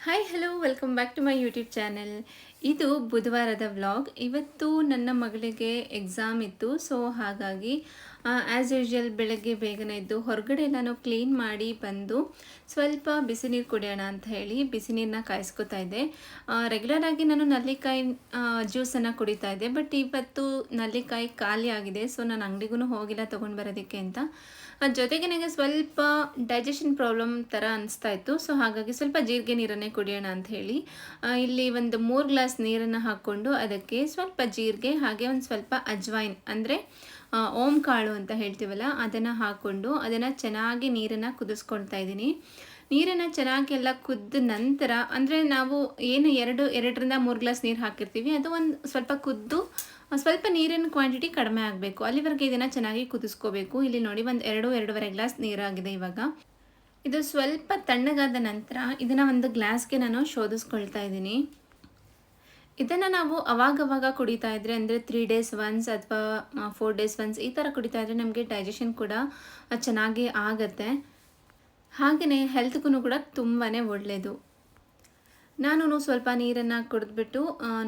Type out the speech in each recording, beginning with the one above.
Hi hello welcome back to my YouTube channel ಇದು ಬುಧವಾರದ vlog ಇವತ್ತು ನನ್ನ ಮಗಳಿಗೆ ಎಕ್ಸಾಮ್ ಇತ್ತು ಸೊ ಹಾಗಾಗಿ ಆ್ಯಸ್ ಯೂಶ್ವಲ್ ಬೆಳಗ್ಗೆ ಬೇಗನೆ ಇದ್ದು ಹೊರಗಡೆ ನಾನು ಕ್ಲೀನ್ ಮಾಡಿ ಬಂದು ಸ್ವಲ್ಪ ಬಿಸಿ ನೀರು ಕುಡಿಯೋಣ ಅಂತ ಹೇಳಿ ಬಿಸಿ ನೀರನ್ನ ಕಾಯಿಸ್ಕೊತಾ ಇದ್ದೆ. ರೆಗ್ಯುಲರ್ ಆಗಿ ನಾನು ನಲ್ಲಿಕಾಯಿ ಜ್ಯೂಸನ್ನು ಕುಡಿತಾ ಇದ್ದೆ ಬಟ್ ಇವತ್ತು ನಲ್ಲಿಕಾಯಿ ಖಾಲಿ ಆಗಿದೆ ಸೊ ನಾನು ಅಂಗಡಿಗೂ ಹೋಗಿಲ್ಲ, ತೊಗೊಂಡು ಬರೋದಕ್ಕೆ ಅಂತ. ಜೊತೆಗೆ ನನಗೆ ಸ್ವಲ್ಪ ಡೈಜೆಷನ್ ಪ್ರಾಬ್ಲಮ್ ಥರ ಅನಿಸ್ತಾ ಇತ್ತು. ಸೊ ಹಾಗಾಗಿ ಸ್ವಲ್ಪ ಜೀರಿಗೆ ನೀರನ್ನೇ ಕುಡಿಯೋಣ ಅಂತ ಹೇಳಿ ಇಲ್ಲಿ ಒಂದು ಮೂರು ಗ್ಲಾಸ್ ನೀರನ್ನು ಹಾಕ್ಕೊಂಡು ಅದಕ್ಕೆ ಸ್ವಲ್ಪ ಜೀರಿಗೆ ಹಾಗೆ ಒಂದು ಸ್ವಲ್ಪ ಅಜ್ವೈನ್ ಅಂದರೆ ಓಂ ಕಾಳು ಅಂತ ಹೇಳ್ತೀವಲ್ಲ, ಅದನ್ನು ಹಾಕ್ಕೊಂಡು ಅದನ್ನು ಚೆನ್ನಾಗಿ ನೀರನ್ನು ಕುದಿಸ್ಕೊಳ್ತಾ ಇದ್ದೀನಿ. ನೀರನ್ನು ಚೆನ್ನಾಗಿ ಎಲ್ಲ ಕುದ್ದ ನಂತರ, ಅಂದರೆ ನಾವು ಏನು ಎರಡು, ಎರಡರಿಂದ ಮೂರು ಗ್ಲಾಸ್ ನೀರು ಹಾಕಿರ್ತೀವಿ. ಅದು ಒಂದು ಸ್ವಲ್ಪ ಕುದ್ದು ಸ್ವಲ್ಪ ನೀರಿನ ಕ್ವಾಂಟಿಟಿ ಕಡಿಮೆ ಆಗಬೇಕು. ಅಲ್ಲಿವರೆಗೆ ಇದನ್ನು ಚೆನ್ನಾಗಿ ಕುದಿಸ್ಕೋಬೇಕು. ಇಲ್ಲಿ ನೋಡಿ ಒಂದು ಎರಡು, ಎರಡೂವರೆ ಗ್ಲಾಸ್ ನೀರಾಗಿದೆ ಇವಾಗ. ಇದು ಸ್ವಲ್ಪ ತಣ್ಣಗಾದ ನಂತರ ಇದನ್ನು ಒಂದು ಗ್ಲಾಸ್ಗೆ ನಾನು ಶೋಧಿಸ್ಕೊಳ್ತಾ ಇದ್ದೀನಿ. ಇದನ್ನು ನಾವು ಅವಾಗವಾಗ ಕುಡಿತಾ ಇದ್ರೆ, ಅಂದರೆ ತ್ರೀ ಡೇಸ್ ಒನ್ಸ್ ಅಥವಾ ಫೋರ್ ಡೇಸ್ ಒನ್ಸ್ ಈ ಥರ ಕುಡಿತಾ ಇದ್ರೆ ನಮಗೆ ಡೈಜೆಷನ್ ಕೂಡ ಚೆನ್ನಾಗಿ ಆಗುತ್ತೆ. ಹಾಗೆಯೇ ಹೆಲ್ತ್ಗೂ ಕೂಡ ತುಂಬಾ ಒಳ್ಳೆಯದು ನಾನು ಸ್ವಲ್ಪ ನೀರನ್ನು ಕುಡಿದ್ಬಿಟ್ಟು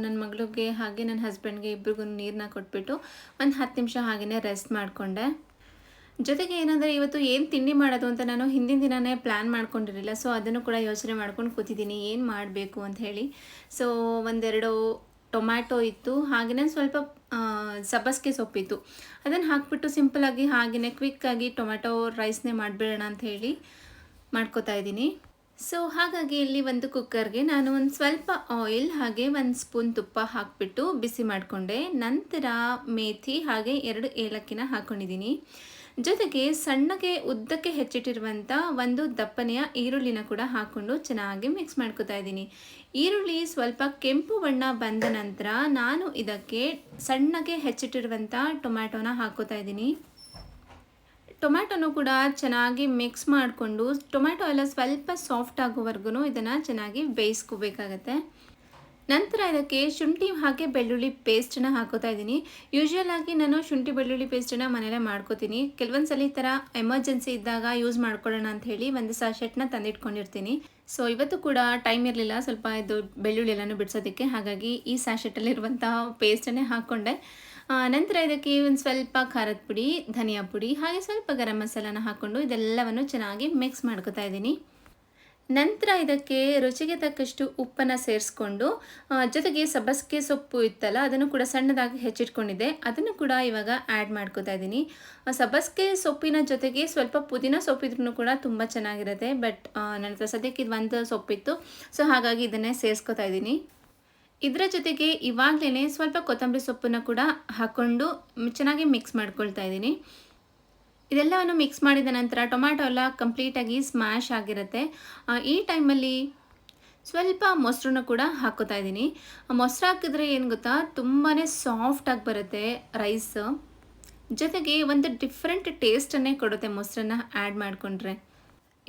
ನನ್ನ ಮಗಳಿಗೆ ಹಾಗೆ ನನ್ನ ಹಸ್ಬೆಂಡ್ಗೆ ಇಬ್ಬರಿಗೂ ನೀರನ್ನ ಕೊಟ್ಬಿಟ್ಟು ಒಂದು ಹತ್ತು ನಿಮಿಷ ಹಾಗೆಯೇ ರೆಸ್ಟ್ ಮಾಡಿಕೊಂಡೆ. ಜೊತೆಗೆ ಏನಂದರೆ ಇವತ್ತು ಏನು ತಿಂಡಿ ಮಾಡೋದು ಅಂತ ನಾನು ಹಿಂದಿನ ದಿನನೇ ಪ್ಲ್ಯಾನ್ ಮಾಡ್ಕೊಂಡಿರಲಿಲ್ಲ. ಸೊ ಅದನ್ನು ಕೂಡ ಯೋಚನೆ ಮಾಡ್ಕೊಂಡು ಕೂತಿದ್ದೀನಿ. ಏನು ಮಾಡಬೇಕು ಅಂತ ಹೇಳಿ. ಸೊ ಒಂದೆರಡು ಟೊಮ್ಯಾಟೊ ಇತ್ತು. ಹಾಗೆಯೇ ಸ್ವಲ್ಪ ಸಬ್ಬಸಿಗೆ ಸೊಪ್ಪಿತ್ತು. ಅದನ್ನು ಹಾಕ್ಬಿಟ್ಟು ಸಿಂಪಲಾಗಿ ಹಾಗೆಯೇ ಕ್ವಿಕ್ಕಾಗಿ ಟೊಮ್ಯಾಟೊ ರೈಸ್ನೇ ಮಾಡಿಬಿಡೋಣ ಅಂತ ಹೇಳಿ ಮಾಡ್ಕೋತಾ ಇದ್ದೀನಿ. ಸೊ ಹಾಗಾಗಿ ಇಲ್ಲಿ ಒಂದು ಕುಕ್ಕರ್ಗೆ ನಾನು ಒಂದು ಸ್ವಲ್ಪ ಆಯಿಲ್ ಹಾಗೆ ಒಂದು ಸ್ಪೂನ್ ತುಪ್ಪ ಹಾಕಿಬಿಟ್ಟು ಬಿಸಿ ಮಾಡಿಕೊಂಡೆ. ನಂತರ ಮೇಥಿ ಹಾಗೆ ಎರಡು ಏಲಕ್ಕಿನ ಹಾಕ್ಕೊಂಡಿದ್ದೀನಿ ಜೊತೆಗೆ ಸಣ್ಣಗೆ ಉದ್ದಕ್ಕೆ ಹೆಚ್ಚಿಟ್ಟಿರುವಂಥ ಒಂದು ದಪ್ಪನೆಯ ಈರುಳ್ಳಿನ ಕೂಡ ಹಾಕ್ಕೊಂಡು ಚೆನ್ನಾಗಿ ಮಿಕ್ಸ್ ಮಾಡ್ಕೋತಾ ಇದ್ದೀನಿ. ಈರುಳ್ಳಿ ಸ್ವಲ್ಪ ಕೆಂಪು ಬಣ್ಣ ಬಂದ ನಂತರ ನಾನು ಇದಕ್ಕೆ ಸಣ್ಣಗೆ ಹೆಚ್ಚಿಟ್ಟಿರುವಂಥ ಟೊಮ್ಯಾಟೊನ ಹಾಕೋತಾ ಇದ್ದೀನಿ. ಟೊಮ್ಯಾಟೊನು ಕೂಡ ಚೆನ್ನಾಗಿ ಮಿಕ್ಸ್ ಮಾಡಿಕೊಂಡು ಟೊಮ್ಯಾಟೊ ಎಲ್ಲ ಸ್ವಲ್ಪ ಸಾಫ್ಟ್ ಆಗೋವರೆಗೂ ಇದನ್ನು ಚೆನ್ನಾಗಿ ಬೇಯಿಸ್ಕೋಬೇಕಾಗತ್ತೆ. ನಂತರ ಇದಕ್ಕೆ ಶುಂಠಿ ಹಾಗೆ ಬೆಳ್ಳುಳ್ಳಿ ಪೇಸ್ಟನ್ನ ಹಾಕೋತಾ ಇದ್ದೀನಿ. ಯೂಶ್ವಲ್ ಆಗಿ ನಾನು ಶುಂಠಿ ಬೆಳ್ಳುಳ್ಳಿ ಪೇಸ್ಟನ್ನ ಮನೆಯಲ್ಲೇ ಮಾಡ್ಕೋತೀನಿ. ಕೆಲವೊಂದು ಸಲ ಈ ಥರ ಎಮರ್ಜೆನ್ಸಿ ಇದ್ದಾಗ ಯೂಸ್ ಮಾಡ್ಕೊಳ್ಳೋಣ ಅಂತ ಹೇಳಿ ಒಂದು ಸಾಶೆಟ್ನ ತಂದಿಟ್ಕೊಂಡಿರ್ತೀನಿ. ಸೊ ಇವತ್ತು ಕೂಡ ಟೈಮ್ ಇರಲಿಲ್ಲ, ಸ್ವಲ್ಪ ಇದು ಬೆಳ್ಳುಳ್ಳಿ ಎಲ್ಲನೂ ಬಿಡಿಸೋದಕ್ಕೆ. ಹಾಗಾಗಿ ಈ ಸಾಶೆಟ್ಟಲ್ಲಿರುವಂತಹ ಪೇಸ್ಟನ್ನೇ ಹಾಕ್ಕೊಂಡೆ. ನಂತರ ಇದಕ್ಕೆ ಒಂದು ಸ್ವಲ್ಪ ಖಾರದ ಪುಡಿ, ಧನಿಯಾ ಪುಡಿ, ಹಾಗೆ ಸ್ವಲ್ಪ ಗರಂ ಮಸಾಲಾನ ಹಾಕ್ಕೊಂಡು ಇದೆಲ್ಲವನ್ನು ಚೆನ್ನಾಗಿ ಮಿಕ್ಸ್ ಮಾಡ್ಕೋತಾ ಇದ್ದೀನಿ. ನಂತರ ಇದಕ್ಕೆ ರುಚಿಗೆ ತಕ್ಕಷ್ಟು ಉಪ್ಪನ್ನು ಸೇರಿಸ್ಕೊಂಡು ಜೊತೆಗೆ ಸಬ್ಬಸಿಗೆ ಸೊಪ್ಪು ಇತ್ತಲ್ಲ, ಅದನ್ನು ಕೂಡ ಸಣ್ಣದಾಗಿ ಹೆಚ್ಚಿಟ್ಕೊಂಡಿದ್ದೆ. ಅದನ್ನು ಕೂಡ ಇವಾಗ ಆ್ಯಡ್ ಮಾಡ್ಕೋತಾ ಇದ್ದೀನಿ. ಸಬ್ಬಸಿಗೆ ಸೊಪ್ಪಿನ ಜೊತೆಗೆ ಸ್ವಲ್ಪ ಪುದೀನ ಸೊಪ್ಪಿದ್ರು ಕೂಡ ತುಂಬ ಚೆನ್ನಾಗಿರುತ್ತೆ ಬಟ್ ನನ್ನ ಸದ್ಯಕ್ಕೆ ಇದು ಒಂದು ಸೊಪ್ಪಿತ್ತು. ಸೊ ಹಾಗಾಗಿ ಇದನ್ನೇ ಸೇರಿಸ್ಕೊತಾ ಇದ್ದೀನಿ. ಇದರ ಜೊತೆಗೆ ಇವಾಗಲೇ ಸ್ವಲ್ಪ ಕೊತ್ತಂಬರಿ ಸೊಪ್ಪನ್ನು ಕೂಡ ಹಾಕ್ಕೊಂಡು ಚೆನ್ನಾಗಿ ಮಿಕ್ಸ್ ಮಾಡ್ಕೊಳ್ತಾ ಇದ್ದೀನಿ. ಇದೆಲ್ಲವನ್ನು ಮಿಕ್ಸ್ ಮಾಡಿದ ನಂತರ ಟೊಮ್ಯಾಟೊ ಎಲ್ಲ ಕಂಪ್ಲೀಟಾಗಿ ಸ್ಮ್ಯಾಶ್ ಆಗಿರುತ್ತೆ. ಈ ಟೈಮಲ್ಲಿ ಸ್ವಲ್ಪ ಮೊಸರನ್ನು ಕೂಡ ಹಾಕೋತಾ ಇದ್ದೀನಿ. ಮೊಸರು ಹಾಕಿದ್ರೆ ಏನು ಗೊತ್ತಾ? ತುಂಬಾ ಸಾಫ್ಟಾಗಿ ಬರುತ್ತೆ ರೈಸ್ ಜೊತೆಗೆ ಒಂದು ಡಿಫ್ರೆಂಟ್ ಟೇಸ್ಟನ್ನೇ ಕೊಡುತ್ತೆ ಮೊಸರನ್ನ ಆ್ಯಡ್ ಮಾಡಿಕೊಂಡ್ರೆ.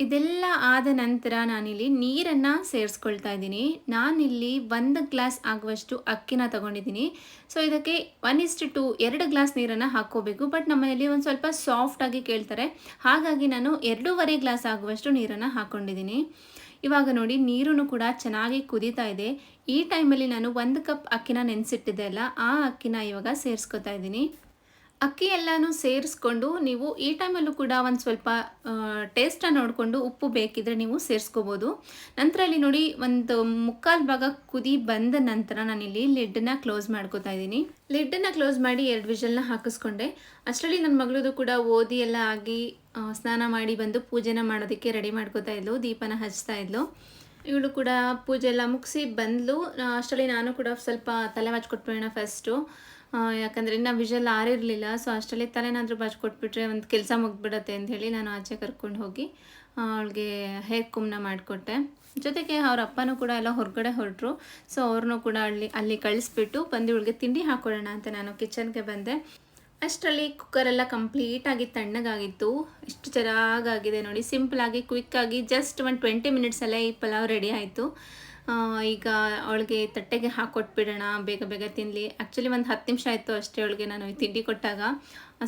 ಇದೆಲ್ಲ ಆದ ನಂತರ ನಾನಿಲ್ಲಿ ನೀರನ್ನು ಸೇರಿಸ್ಕೊಳ್ತಾ ಇದ್ದೀನಿ. ನಾನಿಲ್ಲಿ ಒಂದು ಗ್ಲಾಸ್ ಆಗುವಷ್ಟು ಅಕ್ಕಿನ ತಗೊಂಡಿದ್ದೀನಿ. ಸೊ ಇದಕ್ಕೆ ಒನ್ ಇಸ್ಟ್ ಟು ಎರಡು ಗ್ಲಾಸ್ ನೀರನ್ನು ಹಾಕ್ಕೋಬೇಕು. ಬಟ್ ನಮ್ಮನೇಲಿ ಒಂದು ಸ್ವಲ್ಪ ಸಾಫ್ಟಾಗಿ ಕೇಳ್ತಾರೆ. ಹಾಗಾಗಿ ನಾನು ಎರಡೂವರೆ ಗ್ಲಾಸ್ ಆಗುವಷ್ಟು ನೀರನ್ನು ಹಾಕ್ಕೊಂಡಿದ್ದೀನಿ. ಇವಾಗ ನೋಡಿ ನೀರು ಕೂಡ ಚೆನ್ನಾಗಿ ಕುದೀತಾ ಇದೆ. ಈ ಟೈಮಲ್ಲಿ ನಾನು ಒಂದು ಕಪ್ ಅಕ್ಕಿನ ನೆನೆಸಿಟ್ಟಿದ್ದೆ ಅಲ್ಲ, ಆ ಅಕ್ಕಿನ ಇವಾಗ ಸೇರಿಸ್ಕೊತಾ ಇದ್ದೀನಿ. ಅಕ್ಕಿ ಎಲ್ಲನೂ ಸೇರಿಸ್ಕೊಂಡು ನೀವು ಈ ಟೈಮಲ್ಲೂ ಕೂಡ ಒಂದು ಸ್ವಲ್ಪ ಟೇಸ್ಟನ್ನು ನೋಡಿಕೊಂಡು ಉಪ್ಪು ಬೇಕಿದ್ರೆ ನೀವು ಸೇರಿಸ್ಕೋಬೋದು. ನಂತರ ಅಲ್ಲಿ ನೋಡಿ ಒಂದು ಮುಕ್ಕಾಲು ಭಾಗ ಕುದಿ ಬಂದ ನಂತರ ನಾನಿಲ್ಲಿ ಲಿಡ್ಡನ್ನ ಕ್ಲೋಸ್ ಮಾಡ್ಕೋತಾ ಇದ್ದೀನಿ. ಲಿಡ್ಡನ್ನು ಕ್ಲೋಸ್ ಮಾಡಿ ಎರಡು ವಿಷಲ್ನ ಹಾಕಿಸ್ಕೊಂಡೆ. ಅಷ್ಟರಲ್ಲಿ ನನ್ನ ಮಗಳದು ಕೂಡ ಓದಿ ಎಲ್ಲ ಆಗಿ ಸ್ನಾನ ಮಾಡಿ ಬಂದು ಪೂಜೆನ ಮಾಡೋದಕ್ಕೆ ರೆಡಿ ಮಾಡ್ಕೋತಾ ಇದ್ಲು, ದೀಪನ ಹಚ್ತಾ ಇದ್ಲು. ಇವಳು ಕೂಡ ಪೂಜೆ ಎಲ್ಲ ಮುಗಿಸಿ ಬಂದ್ಲು. ಅಷ್ಟರಲ್ಲಿ ನಾನು ಕೂಡ ಸ್ವಲ್ಪ ತಲೆ ಬಾಚ್ಕೊಟ್ಬಿಡೋಣ ಫಸ್ಟು ಯಾಕಂದರೆ ಇನ್ನು ವಿಷಲ್ ಆರಿರಲಿಲ್ಲ ಸೊ ಅಷ್ಟರಲ್ಲಿ ತಲೆನಾದರೂ ಬಾಚ್ಕೊಟ್ಬಿಟ್ರೆ ಒಂದು ಕೆಲಸ ಮುಗ್ದ್ಬಿಡತ್ತೆ ಅಂತ ಹೇಳಿ ನಾನು ಆಚೆ ಕರ್ಕೊಂಡು ಹೋಗಿ ಅವಳಿಗೆ ಹೇರ್ ಕುಮ್ನ ಮಾಡಿಕೊಟ್ಟೆ. ಜೊತೆಗೆ ಅವ್ರ ಅಪ್ಪನೂ ಕೂಡ ಎಲ್ಲ ಹೊರಗಡೆ ಹೊರಟರು ಸೊ ಅವ್ರನ್ನೂ ಕೂಡ ಅಲ್ಲಿ ಅಲ್ಲಿ ಕಳಿಸ್ಬಿಟ್ಟು ಬಂದು ಇವಳಿಗೆ ತಿಂಡಿ ಹಾಕೊಳ್ಳೋಣ ಅಂತ ನಾನು ಕಿಚನ್ಗೆ ಬಂದೆ. ಅಷ್ಟರಲ್ಲಿ ಕುಕ್ಕರೆಲ್ಲ ಕಂಪ್ಲೀಟಾಗಿ ತಣ್ಣಗಾಗಿತ್ತು, ಇಷ್ಟು ಚೆನ್ನಾಗಾಗಿದೆ ನೋಡಿ ಸಿಂಪಲ್ ಆಗಿ ಕ್ವಿಕ್ಕಾಗಿ ಜಸ್ಟ್ ಒಂದು ಟ್ವೆಂಟಿ ಮಿನಿಟ್ಸಲ್ಲೇ ಈ ಪಲಾವ್ ರೆಡಿ ಆಯಿತು. ಈಗ ಅವಳಿಗೆ ತಟ್ಟೆಗೆ ಹಾಕ್ಕೊಟ್ಬಿಡೋಣ ಬೇಗ ಬೇಗ ತಿನ್ನಲಿ ಆ್ಯಕ್ಚುಲಿ ಒಂದು ಹತ್ತು ನಿಮಿಷ ಆಯಿತು ಅಷ್ಟೇ ಅವಳಿಗೆ ನಾನು ತಿಂಡಿ ಕೊಟ್ಟಾಗ.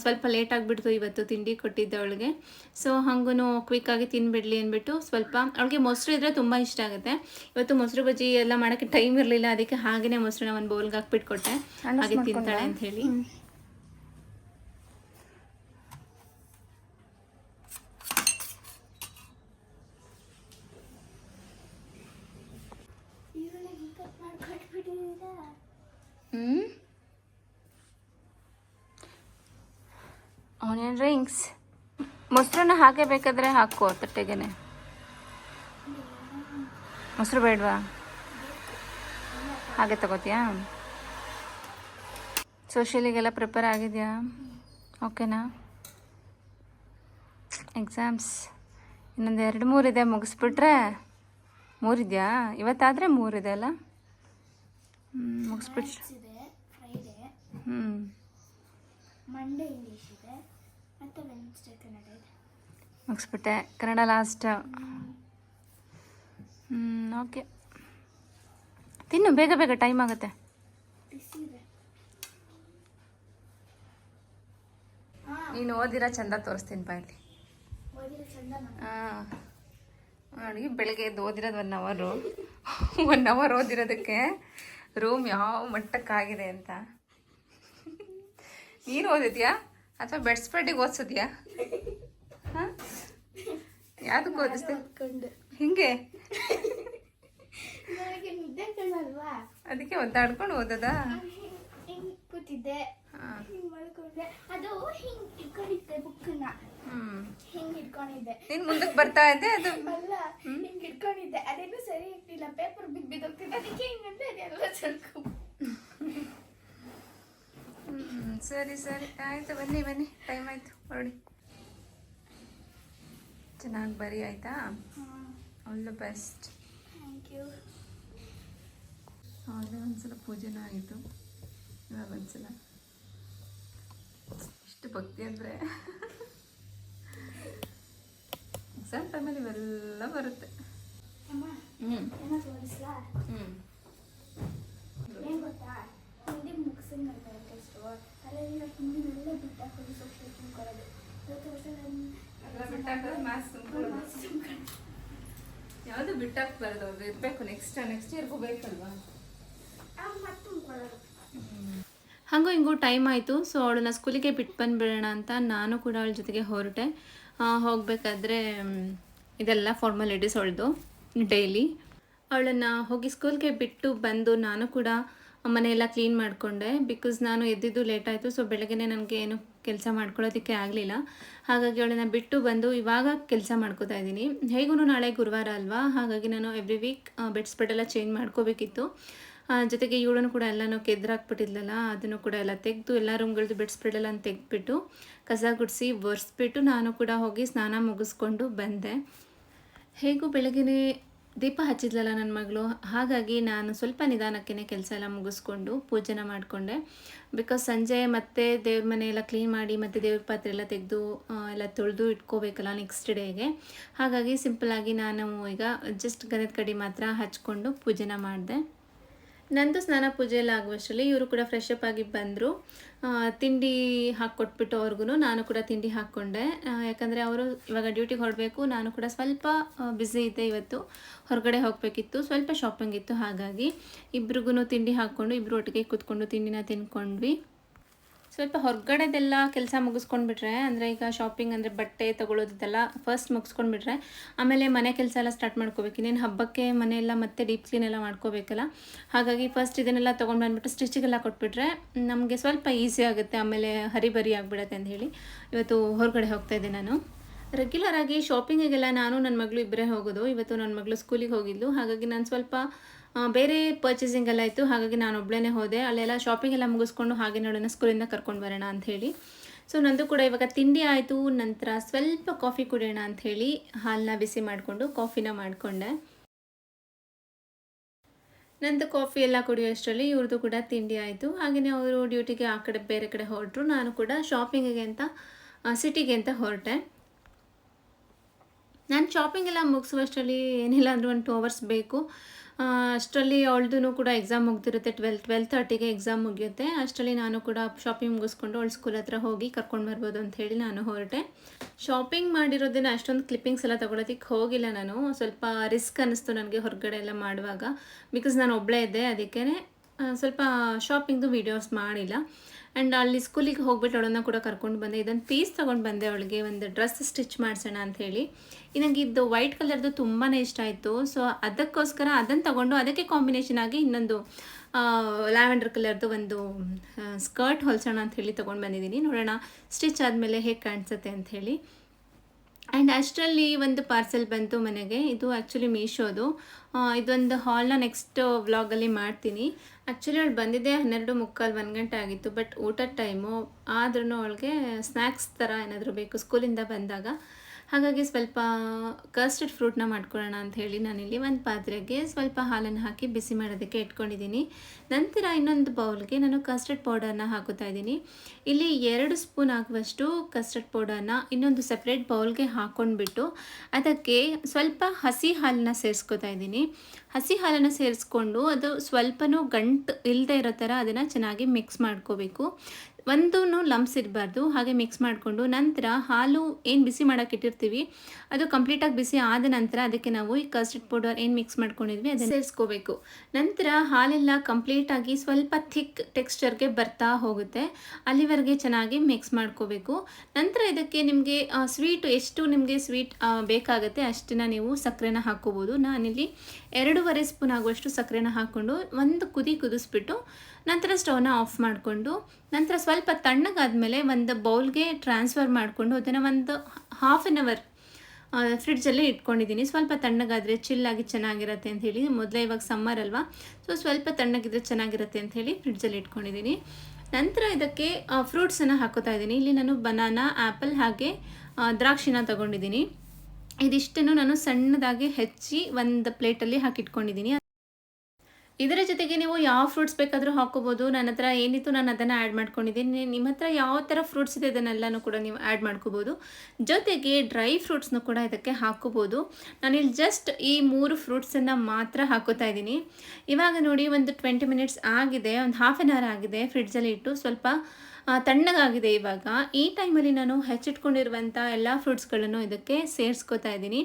ಸ್ವಲ್ಪ ಲೇಟ್ ಆಗಿಬಿಡ್ತು ಇವತ್ತು ತಿಂಡಿ ಕೊಟ್ಟಿದ್ದೆ ಅವಳಿಗೆ. ಸೊ ಹಾಗೂ ಕ್ವಿಕ್ಕಾಗಿ ತಿನ್ಬಿಡ್ಲಿ ಅಂದ್ಬಿಟ್ಟು ಸ್ವಲ್ಪ ಅವಳಿಗೆ ಮೊಸರು ಇದ್ದರೆ ತುಂಬ ಇಷ್ಟ ಆಗುತ್ತೆ. ಇವತ್ತು ಮೊಸರು ಬಜ್ಜಿ ಎಲ್ಲ ಮಾಡೋಕ್ಕೆ ಟೈಮ್ ಇರಲಿಲ್ಲ ಅದಕ್ಕೆ ಹಾಗೆಯೇ ಮೊಸರನ್ನ ಒಂದು ಬೌಲ್ಗೆ ಹಾಕ್ಬಿಟ್ಟು ಕೊಟ್ಟೆ ಹಾಗೆ ತಿಂತಾಳೆ ಅಂತ ಹೇಳಿ ಇವಳಿಗೆ ಕಟ್ ಮಾಡ್ಕೊಟ್ಬಿಟ್ಟಿದ್ದೀರಾ ಹ್ಞೂ ಆನಿಯನ್ ರಿಂಗ್ಸ್ ಮೊಸರನ್ನ ಹಾಕೇ ಬೇಕಾದ್ರೆ ಹಾಕೋ, ತಟ್ಟೆಗೆನೆ. ಮೊಸರು ಬೇಡವಾ? ಹಾಗೆ ತಗೋತೀಯಾ? ಸೋಷಿಯಲಿಗೆಲ್ಲ ಪ್ರಿಪೇರ್ ಆಗಿದೆಯಾ? ಓಕೆನಾ ಎಕ್ಸಾಮ್ಸ್ ಇನ್ನೊಂದು ಎರಡು ಮೂರಿದೆ ಮುಗಿಸ್ಬಿಟ್ರೆ ಮೂರಿದೆಯಾ ಇವತ್ತಾದರೆ ಮೂರಿದೆ ಅಲ್ಲ? ಮುಗಿಸ್ಬಿಟ್ರೆ ಇದೆ ಮಂಡೇ ಇಂಗ್ಲೀಷ್ ಇದೆ ಮತ್ತು ವೆನ್ಸ್ಡೇ ಕನ್ನಡ ಇದೆ. ಮುಗಿಸ್ಬಿಟ್ಟೆ. ಕನ್ನಡ ಲಾಸ್ಟ್ ಹ್ಞೂ ಓಕೆ ತಿನ್ನು ಬೇಗ ಬೇಗ ಟೈಮ್ ಆಗುತ್ತೆ. ನೀನು ಓದಿರೋ ಚಂದ ತೋರಿಸ್ತೀನಿ ಬಾಯಲ್ಲಿ ಹಾಂ. ನೋಡಿ ಬೆಳಗ್ಗೆ ಎದ್ದು ಓದಿರೋದು ಒನ್ ಅವರು ಒನ್ ಅವರ್ ಓದಿರೋದಕ್ಕೆ ರೂಮ್ ಯಾವ ಮಟ್ಟಕ್ಕಾಗಿದೆ ಅಂತ. ನೀನು ಓದಿದ್ಯಾ? ಅಥವಾ ಬೆಡ್ ಸ್ಪ್ರೆಡ್ಡಿಗೆ ಓದಿಸಿದ್ಯಾ? ಹಾಂ? ಯಾವುದಕ್ಕೆ ಓದ್ಕೊಂಡು. ಹಿಂಗೆ? ಅದಕ್ಕೆ ಒದ್ದಾಡ್ಕೊಂಡು ಓದದ? ಕೂತಿದ್ದೆ. ಅದು ಹಿಂಗೆ ಇಟ್ಕೊಂಡಿದ್ದೆ ಬುಕ್ಕನ್ನ. ಹಿಂಗೆ ಇಟ್ಕೊಂಡಿದ್ದೆ ನೀನು ಮುಂದಕ್ಕೆ ಬರ್ತಾ ಇದ್ದೆ? ಅದು ಅಲ್ಲ ಹಿಂಗೆ ಇಟ್ಕೊಂಡಿದ್ದೆ ಅದೇನು ಸರಿ ಇಟ್ಟಿಲ್ಲ ಪೇಪರ್ ಬಿದ್ದು ಬಿದ್ದೋಗ್ತಿದ್ದೆ ಅದಕ್ಕೆ ಹಿಂಗಂದ್ರೆ ಅದೆಲ್ಲ ಸ್ವಲ್ಪ ಹ್ಞೂ ಸರಿ ಸರಿ. ಆಯಿತು ಬನ್ನಿ ಬನ್ನಿ. ಟೈಮ್ ಆಯಿತು. ಹೊರಡಿ. ಚೆನ್ನಾಗಿ ಬರಿ ಆಯಿತಾ? All the best thank you ಆಗಲೇ ಒಂದ್ಸಲ ಪೂಜೆನೂ ಆಯಿತು ಇವಾಗ ಒಂದ್ಸಲ. ಇಷ್ಟು ಭಕ್ತಿ ಅಂದರೆ. ಎಕ್ಸಾಮ್ ಟೈಮಲ್ಲಿ ಇವೆಲ್ಲ ಬರುತ್ತೆ. ಹ್ಞೂ ಹ್ಞೂ ತುಂಬ್ಕೊಳ್ಳೋದು ಇವತ್ತು ವರ್ಷ ಎಲ್ಲ ಬಿಟ್ಟಾಕೋದು ತುಂಬ್ಕೊಳ್ಳೋದು. ಯಾವುದು ಬಿಟ್ಟಾಕ್ಬಾರ್ದು ಅದು ಇರಬೇಕು ನೆಕ್ಸ್ಟ್ ನೆಕ್ಸ್ಟ್ ಇಯರ್ಗೂ ಬೇಕಲ್ವಾ ಮತ್ತೆ ತುಂಬ್ಕೊಳ್ಳೋದು ಹಾಗೂ ಹಿಂಗೂ ಟೈಮ್ ಆಯಿತು ಸೊ ಅವಳನ್ನ ಸ್ಕೂಲಿಗೆ ಬಿಟ್ಟು ಬಂದುಬಿಡೋಣ ಅಂತ ನಾನು ಕೂಡ ಅವಳ ಜೊತೆಗೆ ಹೊರಟೆ. ಹೋಗಬೇಕಾದ್ರೆ ಇದೆಲ್ಲ ಫಾರ್ಮಾಲಿಟೀಸ್ ಅವಳದು ಡೈಲಿ ಅವಳನ್ನು ಹೋಗಿ ಸ್ಕೂಲ್ಗೆ ಬಿಟ್ಟು ಬಂದು ನಾನು ಕೂಡ ಮನೆಯೆಲ್ಲ ಕ್ಲೀನ್ ಮಾಡಿಕೊಂಡೆ. ಬಿಕಾಸ್ ನಾನು ಎದ್ದಿದ್ದು ಲೇಟ್ ಆಯಿತು ಸೊ ಬೆಳಗ್ಗೆನೇ ನನಗೆ ಏನು ಕೆಲಸ ಮಾಡ್ಕೊಳ್ಳೋದಕ್ಕೆ ಆಗಲಿಲ್ಲ. ಹಾಗಾಗಿ ಅವಳನ್ನ ಬಿಟ್ಟು ಬಂದು ಇವಾಗ ಕೆಲಸ ಮಾಡ್ಕೋತಾ ಇದ್ದೀನಿ. ಹೇಗೂ ನಾಳೆ ಗುರುವಾರ ಅಲ್ವಾ? ಹಾಗಾಗಿ ನಾನು ಎವ್ರಿ ವೀಕ್ ಬೆಡ್ ಸ್ಪ್ರೆಡ್ ಎಲ್ಲ ಚೇಂಜ್ ಮಾಡ್ಕೋಬೇಕಿತ್ತು. ಜೊತೆಗೆ ಇವಳನ್ನು ಕೂಡ ಎಲ್ಲನೂ ಕೆದ್ರಾಕ್ಬಿಟ್ಟಿದ್ಲಲ್ಲ, ಅದನ್ನು ಕೂಡ ಎಲ್ಲ ತೆಗೆದು, ಎಲ್ಲ ರೂಮ್ಗಳದ್ದು ಬೆಡ್ ಸ್ಪ್ರೆಡ್ ಎಲ್ಲ ತೆಗೆದ್ಬಿಟ್ಟು, ಕಸ ಗುಡಿಸಿ ಒರೆಸ್ಬಿಟ್ಟು ನಾನು ಕೂಡ ಹೋಗಿ ಸ್ನಾನ ಮುಗಿಸ್ಕೊಂಡು ಬಂದೆ. ಹೇಗೂ ಬೆಳಗ್ಗೆ ದೀಪ ಹಚ್ಚಿದ್ಲಲ್ಲ ನನ್ನ ಮಗಳು? ಹಾಗಾಗಿ ನಾನು ಸ್ವಲ್ಪ ನಿಧಾನಕ್ಕೇ ಕೆಲಸ ಎಲ್ಲ ಮುಗಿಸ್ಕೊಂಡು ಪೂಜೆನ ಮಾಡಿಕೊಂಡೆ. ಬಿಕಾಸ್ ಸಂಜೆ ಮತ್ತೆ ದೇವ್ರ ಮನೆ ಎಲ್ಲ ಕ್ಲೀನ್ ಮಾಡಿ ಮತ್ತು ದೇವ್ರ ಪಾತ್ರೆ ಎಲ್ಲ ತೆಗೆದು ಎಲ್ಲ ತೊಳೆದು ಇಟ್ಕೋಬೇಕಲ್ಲ ನೆಕ್ಸ್ಟ್ ಡೇಗೆ ಹಾಗಾಗಿ ಸಿಂಪಲ್ಲಾಗಿ ನಾನು ಈಗ ಜಸ್ಟ್ ಗಂಧದ ಕಡಿ ಮಾತ್ರ ಹಚ್ಕೊಂಡು ಪೂಜೆನ ಮಾಡಿದೆ. ನಂದು ಸ್ನಾನ ಪೂಜೆ ಎಲ್ಲ ಆಗುವಷ್ಟರಲ್ಲಿ ಇವರು ಕೂಡ ಫ್ರೆಶ್ ಅಪ್ ಆಗಿ ಬಂದರು. ತಿಂಡಿ ಹಾಕ್ಕೊಟ್ಬಿಟ್ಟು ಅವ್ರಿಗೂ ನಾನು ಕೂಡ ತಿಂಡಿ ಹಾಕ್ಕೊಂಡೆ. ಯಾಕಂದರೆ ಅವರು ಇವಾಗ ಡ್ಯೂಟಿಗೆ ಹೊರಡಬೇಕು, ನಾನು ಕೂಡ ಸ್ವಲ್ಪ ಬ್ಯುಸಿ ಇದ್ದೆ ಇವತ್ತು. ಹೊರಗಡೆ ಹೋಗಬೇಕಿತ್ತು, ಸ್ವಲ್ಪ ಶಾಪಿಂಗ್ ಇತ್ತು ಹಾಗಾಗಿ. ಇಬ್ರಿಗೂ ತಿಂಡಿ ಹಾಕ್ಕೊಂಡು ಇಬ್ಬರು ಒಟ್ಟಿಗೆ ಕೂತ್ಕೊಂಡು ತಿಂಡಿನ ತಿನ್ಕೊಂಡ್ವಿ. ಸ್ವಲ್ಪ ಹೊರಗಡೆದೆಲ್ಲ ಕೆಲಸ ಮುಗಿಸ್ಕೊಂಡ್ಬಿಟ್ರೆ, ಅಂದರೆ ಈಗ ಶಾಪಿಂಗ್ ಅಂದರೆ ಬಟ್ಟೆ ತೊಗೊಳೋದಿದೆಲ್ಲ ಫಸ್ಟ್ ಮುಗಿಸ್ಕೊಂಡ್ಬಿಟ್ರೆ, ಆಮೇಲೆ ಮನೆ ಕೆಲಸ ಎಲ್ಲ ಸ್ಟಾರ್ಟ್ ಮಾಡ್ಕೋಬೇಕು. ಇನ್ನೇನು ಹಬ್ಬಕ್ಕೆ ಮನೆಯೆಲ್ಲ ಮತ್ತೆ ಡೀಪ್ ಕ್ಲೀನ್ ಎಲ್ಲ ಮಾಡ್ಕೋಬೇಕಲ್ಲ. ಹಾಗಾಗಿ ಫಸ್ಟ್ ಇದನ್ನೆಲ್ಲ ತೊಗೊಂಡು ಬಂದ್ಬಿಟ್ಟು ಸ್ಟಿಚಿಗೆಲ್ಲ ಕೊಟ್ಬಿಟ್ರೆ, ನಮಗೆ ಸ್ವಲ್ಪ ಈಸಿ ಆಗುತ್ತೆ, ಆಮೇಲೆ ಹರಿಬರಿ ಆಗಿಬಿಡತ್ತೆ ಅಂತ ಹೇಳಿ. ಇವತ್ತು ಹೊರಗಡೆ ಹೋಗ್ತಾ ಇದ್ದೆ ನಾನು. ರೆಗ್ಯುಲರ್ ಆಗಿ ಶಾಪಿಂಗಿಗೆಲ್ಲ ನಾನು ನನ್ನ ಮಗಳು ಇಬ್ಬರೇ ಹೋಗೋದು. ಇವತ್ತು ನನ್ನ ಮಗಳು ಸ್ಕೂಲಿಗೆ ಹೋಗಿದ್ಲು. ಹಾಗಾಗಿ ನಾನು ಸ್ವಲ್ಪ ಬೇರೆ ಪರ್ಚೇಸಿಂಗ್ ಎಲ್ಲ ಇತ್ತು. ಹಾಗಾಗಿ ನಾನು ಒಬ್ಬಳೇ ಹೋದೆ. ಅಲ್ಲೆಲ್ಲ ಶಾಪಿಂಗ್ ಎಲ್ಲ ಮುಗಿಸ್ಕೊಂಡು ಹಾಗೆ ನೋಡೋಣ ಸ್ಕೂಲಿಂದ ಕರ್ಕೊಂಡು ಬರೋಣ ಹೇಳಿ. ಸೊ ನಂದು ಕೂಡ ಇವಾಗ ತಿಂಡಿ ಆಯಿತು. ನಂತರ ಸ್ವಲ್ಪ ಕಾಫಿ ಕುಡಿಯೋಣ ಅಂತ ಹೇಳಿ ಹಾಲನ್ನ ಬಿಸಿ ಮಾಡಿಕೊಂಡು ಕಾಫಿನ ಮಾಡಿಕೊಂಡೆ. ನಂದು ಕಾಫಿ ಎಲ್ಲ ಕುಡಿಯೋಷ್ಟರಲ್ಲಿ ಇವ್ರದ್ದು ಕೂಡ ತಿಂಡಿ ಆಯಿತು. ಹಾಗೆಯೇ ಅವರು ಡ್ಯೂಟಿಗೆ ಆ ಕಡೆ ಬೇರೆ ಕಡೆ ಹೊರಟರು. ನಾನು ಕೂಡ ಶಾಪಿಂಗಿಗೆ ಅಂತ ಸಿಟಿಗೆ ಅಂತ ಹೊರಟೆ. ನಾನು ಶಾಪಿಂಗ್ ಎಲ್ಲ ಮುಗಿಸುವಷ್ಟರಲ್ಲಿ ಏನಿಲ್ಲ, ಅಂದರೂ ಒಂದು ಟೂ ಅವರ್ಸ್ ಬೇಕು. ಅಷ್ಟರಲ್ಲಿ ಅವಳದು ಕೂಡ ಎಕ್ಸಾಮ್ ಮುಗ್ದಿರುತ್ತೆ ಟ್ವೆಲ್ ಟ್ವೆಲ್ ತರ್ಟಿಗೆ ಎಕ್ಸಾಮ್ ಮುಗಿಯುತ್ತೆ. ಅಷ್ಟರಲ್ಲಿ ನಾನು ಕೂಡ ಶಾಪಿಂಗ್ ಮುಗಿಸ್ಕೊಂಡು ಅವಳ ಸ್ಕೂಲ್ ಹತ್ರ ಹೋಗಿ ಕರ್ಕೊಂಡು ಬರ್ಬೋದು ಅಂತ ಹೇಳಿ ನಾನು ಹೊರಟೆ. ಶಾಪಿಂಗ್ ಮಾಡಿರೋದನ್ನ ಅಷ್ಟೊಂದು ಕ್ಲಿಪ್ಪಿಂಗ್ಸ್ ಎಲ್ಲ ತೊಗೊಳೋದಕ್ಕೆ ಹೋಗಿಲ್ಲ ನಾನು. ಸ್ವಲ್ಪ ರಿಸ್ಕ್ ಅನ್ನಿಸ್ತು ನನಗೆ ಹೊರಗಡೆ ಎಲ್ಲ ಮಾಡುವಾಗ. ಬಿಕಾಸ್ ನಾನು ಒಬ್ಬಳೇ ಇದ್ದೆ ಅದಕ್ಕೇ ಸ್ವಲ್ಪ ಶಾಪಿಂಗ್ದು ವೀಡಿಯೋಸ್ ಮಾಡಿಲ್ಲ. ಆ್ಯಂಡ್ ಅಲ್ಲಿ ಸ್ಕೂಲಿಗೆ ಹೋಗ್ಬಿಟ್ಟು ಅವಳನ್ನ ಕೂಡ ಕರ್ಕೊಂಡು ಬಂದೆ. ಇದೊಂದು ಪೀಸ್ ತೊಗೊಂಡು ಬಂದೆ ಅವಳಿಗೆ. ಒಂದು ಡ್ರೆಸ್ ಸ್ಟಿಚ್ ಮಾಡಿಸೋಣ ಅಂಥೇಳಿ ಹೇಳಿ. ನನಗೆ ಇದು ವೈಟ್ ಕಲರ್ದು ತುಂಬಾ ಇಷ್ಟ ಆಯಿತು. ಸೊ ಅದಕ್ಕೋಸ್ಕರ ಅದನ್ನು ತಗೊಂಡು ಅದಕ್ಕೆ ಕಾಂಬಿನೇಷನ್ ಆಗಿ ಇನ್ನೊಂದು ಲ್ಯಾವೆಂಡರ್ ಕಲರ್ದು ಒಂದು ಸ್ಕರ್ಟ್ ಹೊಲ್ಸೋಣ ಅಂತ ಹೇಳಿ ತೊಗೊಂಡು ಬಂದಿದ್ದೀನಿ. ನೋಡೋಣ ಸ್ಟಿಚ್ ಆದಮೇಲೆ ಹೇಗೆ ಕಾಣಿಸುತ್ತೆ ಅಂತ ಹೇಳಿ. ಆ್ಯಂಡ್ ಅಷ್ಟರಲ್ಲಿ ಒಂದು ಪಾರ್ಸೆಲ್ ಬಂತು ಮನೆಗೆ. ಇದು ಆ್ಯಕ್ಚುಲಿ ಮೀಶೋದು ಇದೊಂದು ಹಾಲ್ನ ನೆಕ್ಸ್ಟ್ ವ್ಲಾಗಲ್ಲಿ ಮಾಡ್ತೀನಿ. ಆ್ಯಕ್ಚುಲಿ ಅವಳು ಬಂದಿದ್ದೆ ಹನ್ನೆರಡು ಮುಕ್ಕಾಲು, ಒಂದು ಗಂಟೆ ಆಗಿತ್ತು ಬಟ್ ಊಟದ ಟೈಮು ಆದ್ರೂ ಅವಳಿಗೆ ಸ್ನ್ಯಾಕ್ಸ್ ಥರ ಏನಾದರೂ ಬೇಕು ಸ್ಕೂಲಿಂದ ಬಂದಾಗ. ಹಾಗಾಗಿ ಸ್ವಲ್ಪ ಕಸ್ಟರ್ಡ್ ಫ್ರೂಟ್ನ ಮಾಡ್ಕೊಳ್ಳೋಣ ಅಂತ ಹೇಳಿ ನಾನಿಲ್ಲಿ ಒಂದು ಪಾತ್ರೆಗೆ ಸ್ವಲ್ಪ ಹಾಲನ್ನು ಹಾಕಿ ಬಿಸಿ ಮಾಡೋದಕ್ಕೆ ಇಟ್ಕೊಂಡಿದ್ದೀನಿ. ನಂತರ ಇನ್ನೊಂದು ಬೌಲ್ಗೆ ನಾನು ಕಸ್ಟರ್ಡ್ ಪೌಡರ್ನ ಹಾಕುತ್ತಾ ಇದ್ದೀನಿ. ಇಲ್ಲಿ ಎರಡು ಸ್ಪೂನ್ ಆಗುವಷ್ಟು ಕಸ್ಟರ್ಡ್ ಪೌಡರ್ನ ಇನ್ನೊಂದು ಸಪ್ರೇಟ್ ಬೌಲ್ಗೆ ಹಾಕ್ಕೊಂಡ್ಬಿಟ್ಟು ಅದಕ್ಕೆ ಸ್ವಲ್ಪ ಹಸಿ ಹಾಲನ್ನ ಸೇರಿಸ್ಕೊತಾ ಇದ್ದೀನಿ. ಹಸಿ ಹಾಲನ್ನು ಸೇರಿಸ್ಕೊಂಡು ಅದು ಸ್ವಲ್ಪನೂ ಗಂಟು ಇಲ್ಲದೆ ಇರೋ ಥರ ಅದನ್ನು ಚೆನ್ನಾಗಿ ಮಿಕ್ಸ್ ಮಾಡ್ಕೋಬೇಕು. ಒಂದೂ ಲಂಪ್ಸ್ ಇರಬಾರ್ದು. ಹಾಗೆ ಮಿಕ್ಸ್ ಮಾಡಿಕೊಂಡು ನಂತರ ಹಾಲು ಏನು ಬಿಸಿ ಮಾಡೋಕೆ ಇಟ್ಟಿರ್ತೀವಿ, ಅದು ಕಂಪ್ಲೀಟಾಗಿ ಬಿಸಿ ಆದ ನಂತರ ಅದಕ್ಕೆ ನಾವು ಈ ಕಸ್ಟರ್ಡ್ ಪೌಡರ್ ಏನು ಮಿಕ್ಸ್ ಮಾಡ್ಕೊಂಡಿದ್ವಿ ಅದನ್ನು ಸೇರಿಸ್ಕೋಬೇಕು. ನಂತರ ಹಾಲೆಲ್ಲ ಕಂಪ್ಲೀಟಾಗಿ ಸ್ವಲ್ಪ ಥಿಕ್ ಟೆಕ್ಸ್ಚರ್ಗೆ ಬರ್ತಾ ಹೋಗುತ್ತೆ. ಅಲ್ಲಿವರೆಗೆ ಚೆನ್ನಾಗಿ ಮಿಕ್ಸ್ ಮಾಡ್ಕೋಬೇಕು. ನಂತರ ಇದಕ್ಕೆ ನಿಮಗೆ ಸ್ವೀಟು ಎಷ್ಟು ನಿಮಗೆ ಸ್ವೀಟ್ ಬೇಕಾಗುತ್ತೆ ಅಷ್ಟನ್ನು ನೀವು ಸಕ್ಕರೆನ ಹಾಕ್ಕೋಬೋದು. ನಾನಿಲ್ಲಿ ಎರಡೂವರೆ ಸ್ಪೂನ್ ಆಗುವಷ್ಟು ಸಕ್ಕರೆನ ಹಾಕ್ಕೊಂಡು ಒಂದು ಕುದಿ ಕುದಿಸ್ಬಿಟ್ಟು ನಂತರ ಸ್ಟವ್ನ ಆಫ್ ಮಾಡಿಕೊಂಡು ನಂತರ ಸ್ವಲ್ಪ ತಣ್ಣಗಾದಮೇಲೆ ಒಂದು ಬೌಲ್ಗೆ ಟ್ರಾನ್ಸ್ಫರ್ ಮಾಡಿಕೊಂಡು ಅದನ್ನು ಒಂದು ಹಾಫ್ ಆನ್ ಅವರ್ ಫ್ರಿಡ್ಜಲ್ಲೇ ಇಟ್ಕೊಂಡಿದ್ದೀನಿ. ಸ್ವಲ್ಪ ತಣ್ಣಗಾದರೆ ಚಿಲ್ಲಾಗಿ ಚೆನ್ನಾಗಿರುತ್ತೆ ಅಂತ ಹೇಳಿ. ಮೊದಲೇ ಇವಾಗ ಸಮ್ಮರ್ ಅಲ್ವಾ? ಸೊ ಸ್ವಲ್ಪ ತಣ್ಣಗಿದ್ರೆ ಚೆನ್ನಾಗಿರುತ್ತೆ ಅಂತ ಹೇಳಿ ಫ್ರಿಡ್ಜಲ್ಲಿ ಇಟ್ಕೊಂಡಿದ್ದೀನಿ. ನಂತರ ಇದಕ್ಕೆ ಫ್ರೂಟ್ಸನ್ನು ಹಾಕೋತಾ ಇದ್ದೀನಿ. ಇಲ್ಲಿ ನಾನು ಬನಾನಾ ಆ್ಯಪಲ್ ಹಾಗೆ ದ್ರಾಕ್ಷಿನ ತಗೊಂಡಿದ್ದೀನಿ. ಇದಿಷ್ಟನ್ನು ನಾನು ಸಣ್ಣದಾಗಿ ಹೆಚ್ಚಿ ಒಂದು ಪ್ಲೇಟಲ್ಲಿ ಹಾಕಿಟ್ಕೊಂಡಿದ್ದೀನಿ. ಇದರ ಜೊತೆಗೆ ನೀವು ಯಾವ ಫ್ರೂಟ್ಸ್ ಬೇಕಾದರೂ ಹಾಕೋಬೋದು ನನ್ನ ಹತ್ರ ಏನಿತ್ತು ನಾನು ಅದನ್ನು ಆ್ಯಡ್ ಮಾಡ್ಕೊಂಡಿದ್ದೀನಿ. ನಿಮ್ಮ ಹತ್ರ ಯಾವ ಥರ ಫ್ರೂಟ್ಸ್ ಇದೆ ಅದನ್ನೆಲ್ಲನೂ ಕೂಡ ನೀವು ಆ್ಯಡ್ ಮಾಡ್ಕೋಬೋದು. ಜೊತೆಗೆ ಡ್ರೈ ಫ್ರೂಟ್ಸ್ನು ಕೂಡ ಇದಕ್ಕೆ ಹಾಕೋಬೋದು ನಾನಿಲ್ಲಿ ಜಸ್ಟ್ ಈ ಮೂರು ಫ್ರೂಟ್ಸನ್ನು ಮಾತ್ರ ಹಾಕೋತಾ ಇದ್ದೀನಿ. ಇವಾಗ ನೋಡಿ ಒಂದು ಟ್ವೆಂಟಿ ಮಿನಿಟ್ಸ್ ಆಗಿದೆ. ಒಂದು ಹಾಫ್ ಆನ್ ಅವರ್ ಆಗಿದೆ ಫ್ರಿಡ್ಜಲ್ಲಿ ಇಟ್ಟು ಸ್ವಲ್ಪ ತಣ್ಣಗಾಗಿದೆ ಇವಾಗ. ಈ ಟೈಮಲ್ಲಿ ನಾನು ಹೆಚ್ಚಿಟ್ಕೊಂಡಿರುವಂಥ ಎಲ್ಲ ಫ್ರೂಟ್ಸ್ಗಳನ್ನು ಇದಕ್ಕೆ ಸೇರಿಸ್ಕೋತಾ ಇದ್ದೀನಿ.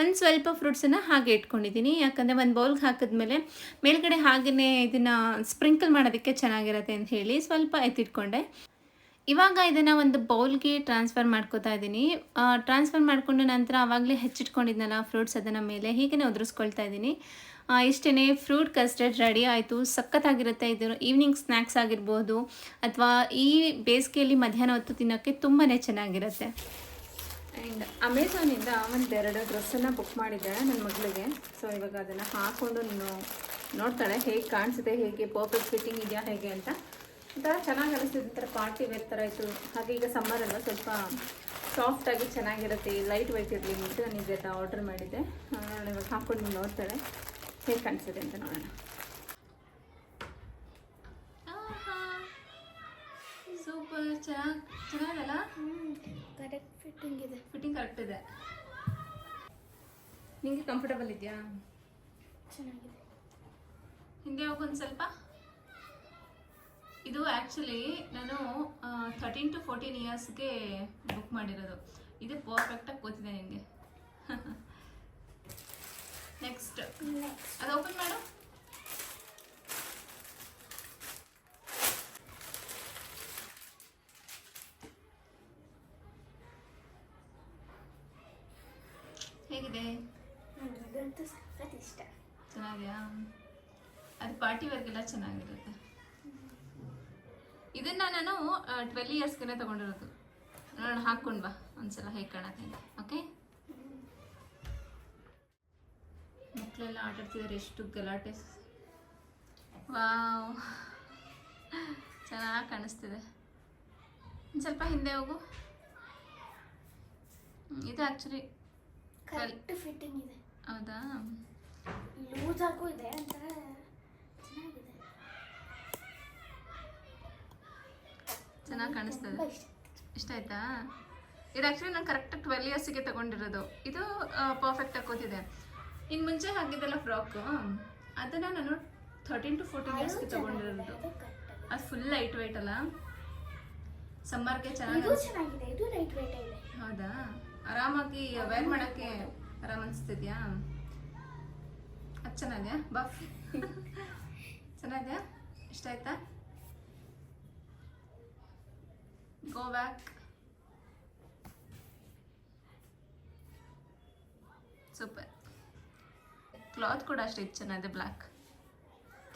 ಒಂದು ಸ್ವಲ್ಪ ಫ್ರೂಟ್ಸನ್ನು ಹಾಗೆ ಇಟ್ಕೊಂಡಿದ್ದೀನಿ. ಯಾಕಂದರೆ ಒಂದು ಬೌಲ್ಗೆ ಹಾಕಿದ್ಮೇಲೆ ಮೇಲ್ಗಡೆ ಹಾಗೆಯೇ ಇದನ್ನು ಸ್ಪ್ರಿಂಕಲ್ ಮಾಡೋದಕ್ಕೆ ಚೆನ್ನಾಗಿರುತ್ತೆ ಅಂತ ಹೇಳಿ ಸ್ವಲ್ಪ ಎತ್ತಿಟ್ಕೊಂಡೆ. ಇವಾಗ ಇದನ್ನು ಒಂದು ಬೌಲ್ಗೆ ಟ್ರಾನ್ಸ್ಫರ್ ಮಾಡ್ಕೋತಾ ಇದ್ದೀನಿ ಟ್ರಾನ್ಸ್ಫರ್ ಮಾಡಿಕೊಂಡ ನಂತರ ಆವಾಗಲೇ ಹೆಚ್ಚಿಟ್ಕೊಂಡಿದ್ನಲ್ಲ ಫ್ರೂಟ್ಸ್ ಅದನ್ನು ಮೇಲೆ ಹೀಗೆ ಉದುರಿಸ್ಕೊಳ್ತಾ ಇದ್ದೀನಿ ಇಷ್ಟೇ ಫ್ರೂಟ್ ಕಸ್ಟರ್ಡ್ ರೆಡಿ ಆಯಿತು. ಸಖತ್ತಾಗಿರುತ್ತೆ. ಇದು ಈವ್ನಿಂಗ್ ಸ್ನ್ಯಾಕ್ಸ್ ಆಗಿರ್ಬೋದು ಅಥವಾ ಈ ಬೇಸಿಗೆಯಲ್ಲಿ ಮಧ್ಯಾಹ್ನ ಹೊತ್ತು ತಿನ್ನೋಕ್ಕೆ ತುಂಬಾ ಚೆನ್ನಾಗಿರುತ್ತೆ. ಆ್ಯಂಡ್ ಅಮೆಝಾನಿಂದ ಒಂದೆರಡು ಡ್ರೆಸ್ಸನ್ನು ಬುಕ್ ಮಾಡಿದ್ದೆ ನನ್ನ ಮಗಳಿಗೆ. ಸೊ ಇವಾಗ ಅದನ್ನು ಹಾಕ್ಕೊಂಡು ನೀನು ನೋಡ್ತಾಳೆ. ಹೇಗೆ ಕಾಣಿಸುತ್ತೆ ಹೇಗೆ? ಪರ್ಫೆಕ್ಟ್ ಫಿಟ್ಟಿಂಗ್ ಇದೆಯಾ, ಹೇಗೆ ಅಂತ. ಒಂಥರ ಚೆನ್ನಾಗಿ ಅನಿಸ್ತಿದೆ ಒಂಥರ ಪಾರ್ಟಿ ವೇರ್ ಥರ ಇತ್ತು. ಹಾಗೆ ಈಗ ಸಮ್ಮರ್ ಅಲ್ಲ ಸ್ವಲ್ಪ ಸಾಫ್ಟಾಗಿ ಚೆನ್ನಾಗಿರುತ್ತೆ ಲೈಟ್ ವೈಟ್ ಇರಲಿ ಅಂತ ನಾನು ಇದೆಲ್ಲ ಆರ್ಡರ್ ಮಾಡಿದ್ದೆ. ನಾನು ಇವಾಗ ಹಾಕ್ಕೊಂಡು ನೋಡ್ತಾಳೆ ಹೇಗೆ ಕಾಣಿಸುತ್ತೆ ಅಂತ ನೋಡೋಣ. ಸೂಪರ್ ಚೆನ್ನಾಗಿ ಚೆನ್ನಾಗಲ್ಲ? ಕರೆಕ್ಟ್ ಫಿಟ್ಟಿಂಗ್ ಇದೆ. ಫಿಟ್ಟಿಂಗ್ ಕರೆಕ್ಟ್ ಇದೆ. ನಿಮಗೆ ಕಂಫರ್ಟಬಲ್ ಇದೆಯಾ? ಚೆನ್ನಾಗಿದೆ. ಹಿಂದೆ ಹೋಗೊಂದು ಸ್ವಲ್ಪ. ಇದು ಆ್ಯಕ್ಚುಲಿ ನಾನು ಥರ್ಟೀನ್ ಟು ಫೋರ್ಟೀನ್ ಇಯರ್ಸ್ಗೆ ಬುಕ್ ಮಾಡಿರೋದು. ಇದು ಪರ್ಫೆಕ್ಟಾಗಿ ಕೂತಿದೆ ನಿಮಗೆ ನೆಕ್ಸ್ಟ್ ಅದು ಓಪನ್ ಮಾಡು. ಹೇಗಿದೆ? ಚೆನ್ನಾಗಿದೆಯಾ? ಅದು ಪಾರ್ಟಿ ವರ್ಗೆಲ್ಲ ಚೆನ್ನಾಗಿರುತ್ತೆ. ಇದನ್ನ ನಾನು ಟ್ವೆಲ್ ಇಯರ್ಸ್ಗೆ ತಗೊಂಡಿರೋದು. ನೋಡೋಣ ಹಾಕ್ಕೊಂಡು ಬಾ. ಒಂದ್ಸಲ ಹೇಗೆ ಕಾಣತ್ತೆ ಓಕೆ ಮಕ್ಕಳೆಲ್ಲ ಆಟ ಆಡ್ತಿದ್ದಾರೆ ಎಷ್ಟು ಗಲಾಟೆ. ವಾವ್. ಚೆನ್ನಾಗಿ ಕಾಣಿಸ್ತಿದೆ. ಒಂದು ಸ್ವಲ್ಪ ಹಿಂದೆ ಹೋಗು. ಇದು ಆ್ಯಕ್ಚುಲಿ ಕರೆಕ್ಟ್ ಫಿಟ್ಟಿಂಗ್ ಇದೆ. ಹೌದಾ? ಲೂಸ್ ಆಗು ಇದೆ ಒಂಥರ ಚೆನ್ನಾಗಿದೆ ಚೆನ್ನಾಗಿ ಕಾಣಿಸ್ತದೆ. ಇಷ್ಟ ಆಯ್ತಾ? ಇದು ಆ್ಯಕ್ಚುಲಿ ನಾನು ಕರೆಕ್ಟ್ ಟ್ವೆಲ್ ಇಯರ್ಸಿಗೆ ತಗೊಂಡಿರೋದು. ಇದು ಪರ್ಫೆಕ್ಟಾಗಿ ಕೂತಿದೆ ಇನ್ನು ಮುಂಚೆ ಹಾಕಿದ್ದೆಲ್ಲ ಫ್ರಾಕು ಅದನ್ನು ನಾನು ಥರ್ಟೀನ್ ಟು ಫೋರ್ಟೀನ್ ಇಯರ್ಸ್ಗೆ ತಗೊಂಡಿರೋದು. ಅದು ಫುಲ್ ಲೈಟ್ ವೈಟ್ ಅಲ್ಲ? ಸಮ್ಮರ್ಗೆ ಚೆನ್ನಾಗಿ ಹೌದಾ? ಆರಾಮಾಗಿ ವೇರ್ ಮಾಡೋಕ್ಕೆ ಆರಾಮ್ ಅನಿಸ್ತಿದ್ಯಾ? ಅದು ಚೆನ್ನಾಗಿದೆಯಾ ಬಾ ಚೆನ್ನಾಗಿದೆಯಾ ಇಷ್ಟ ಆಯ್ತಾ? ಗೋ ಬ್ಯಾಕ್ ಸೂಪರ್ ಕ್ಲಾತ್ ಕೂಡ ಅಷ್ಟೇ ಇದು ಚೆನ್ನಾಗಿದೆ ಬ್ಲ್ಯಾಕ್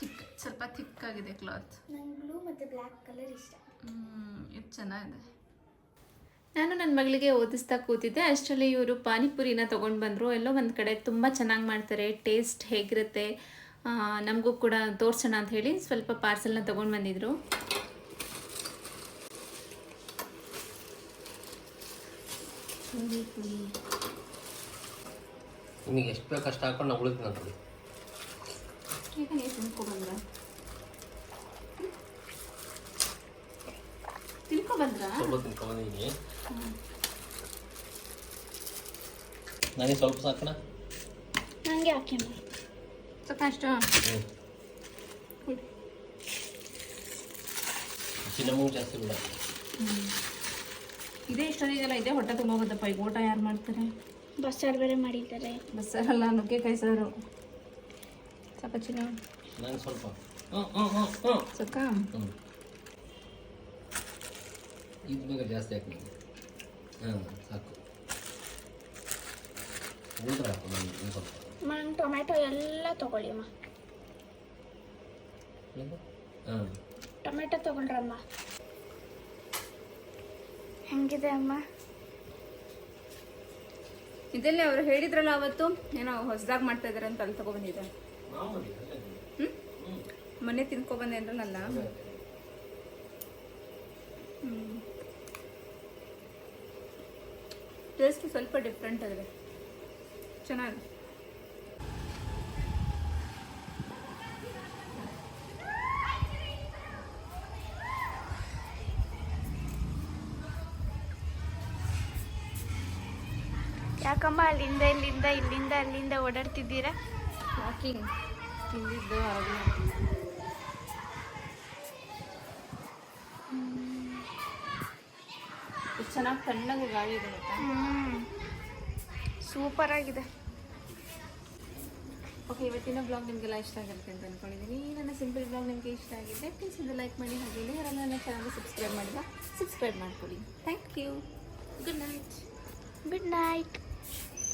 ಥಿಕ್ ಸ್ವಲ್ಪ ಥಿಕ್ ಆಗಿದೆ ಕ್ಲಾತ್ ನಂಗೆ ಬ್ಲೂ ಮತ್ತೆ ಬ್ಲ್ಯಾಕ್ ಕಲರ್ ಇಷ್ಟ. ಇದು ಚೆನ್ನಾಗಿದೆ. ನಾನು ನನ್ನ ಮಗಳಿಗೆ ಓದಿಸ್ತಾ ಕೂತಿದ್ದೆ. ಅಷ್ಟರಲ್ಲಿ ಇವರು ಪಾನಿಪುರಿನ ತೊಗೊಂಡು ಬಂದರು. ಎಲ್ಲೋ ಒಂದು ಕಡೆ ತುಂಬ ಚೆನ್ನಾಗಿ ಮಾಡ್ತಾರೆ. ಟೇಸ್ಟ್ ಹೇಗಿರುತ್ತೆ? ನಮಗೂ ಕೂಡ ತೋರಿಸೋಣ ಅಂತ ಹೇಳಿ ಸ್ವಲ್ಪ ಪಾರ್ಸೆಲ್ನ ತೊಗೊಂಡು ಬಂದಿದ್ರು. ನಿಮಗೆ ಎಷ್ಟು ಬೇಕು ಅಷ್ಟು ಹಾಕೊಂಡು ನಾವು ಉಳಿದು ತಿನ್ಕೊಬಂದ್ರಾ ಸ್ವಲ್ಪ ತಿನ್ಕೊಂಬಂದಿದ್ದೀನಿ ನನಗೆ ಸ್ವಲ್ಪ ಸಾಕಣ? ನನಗೆ ಹಾಕಿ ಸ್ವಲ್ಪ ಅಷ್ಟು? ಹ್ಞೂ ಚಿನ್ನಮ್ಮಂಗೆ ಜಾಸ್ತಿ ಬಿಡ. ಇದೇ ಇಷ್ಟೊತ್ತಿಗೆಲ್ಲ ಇದೇ ಹೊಟ್ಟೆ ತುಂಬೋಗುತ್ತಪ್ಪ ಈಗ ಊಟ ಯಾರು ಮಾಡ್ತಾರೆ? ಬಸ್ಸಾರು ಬೇರೆ ಮಾಡಿದ್ದಾರೆ. ಬಸ್ಸಾರಲ್ಲ ನುಗ್ಗೆಕಾಯಿ ಸಾರು. ಸಾಕ ಚಿನ್ನ ನಾನು ಸ್ವಲ್ಪ. ಹ್ಞೂ ಹ್ಞೂ ಹ್ಞೂ ಹ್ಞೂ ಸಾಕ ಹ್ಞೂ ಇದು ಬೇಗ ಜಾಸ್ತಿ ಹಾಕಿ ಹಾಂ ಸಾಕು. ಉಳಿದ್ರೆ ಹಾಕು ಒಂದು ಸ್ವಲ್ಪ. ಟೊಮ್ಯಾಟೊ ಎಲ್ಲ ತಗೊಳ್ಳಿ ಅಮ್ಮ. ಹಾಂ. ಟೊಮೆಟೊ ತಗೊಂಡ್ರಮ್ಮ. ಹೆಂಗಿದೆ ಅಮ್ಮ? ಇದರಲ್ಲಿ ಅವರು ಹೇಳಿದ್ರಲ್ಲ ಅವತ್ತು, ಏನೋ ಹೊಸದಾಗಿ ಮಾಡ್ತಾ ಇದಾರೆ ಅಂತ ಅಲ್ಲಿ ತಗೊಬಂದಿದ್ದೆ ಮೊನ್ನೆ ತಿನ್ಕೊಬಂದೆ ಅಂದ್ರಲ್ಲ? ಟೇಸ್ಟ್ ಸ್ವಲ್ಪ ಡಿಫ್ರೆಂಟ್ ಆಗಿದೆ. ಚೆನ್ನಾಗಿದೆ. ಯಾಕಮ್ಮ ಅಲ್ಲಿಂದ ಇಲ್ಲಿಂದ ಇಲ್ಲಿಂದ ಅಲ್ಲಿಂದ ಓಡಾಡ್ತಿದ್ದೀರಾ? ವಾಕಿಂಗ್ ತಿಂದಿದ್ದು ಚೆನ್ನಾಗಿ ತಣ್ಣಗೆ ಗಾಳಿ ಇದೆ ಸೂಪರ್ ಆಗಿದೆ. ಓಕೆ ಇವತ್ತಿನ ಬ್ಲಾಗ್ ನಿಮಗೆಲ್ಲ ಇಷ್ಟ ಆಗಿರುತ್ತೆ ಅಂತ ಅಂದ್ಕೊಂಡಿದ್ದೀನಿ ನನ್ನ ಸಿಂಪಲ್ ಬ್ಲಾಗ್ ನಿಮಗೆ ಇಷ್ಟ ಆಗಿದೆ ಪ್ಲೀಸ್ ಇದು ಲೈಕ್ ಮಾಡಿ ಹಾಗೆ ಯಾರನ್ನ ನನ್ನ ಚಾನಲ್ ಸಬ್ಸ್ಕ್ರೈಬ್ ಮಾಡಿಲ್ಲ ಸಬ್ಸ್ಕ್ರೈಬ್ ಮಾಡ್ಕೊಳ್ಳಿ. Thank you good night good night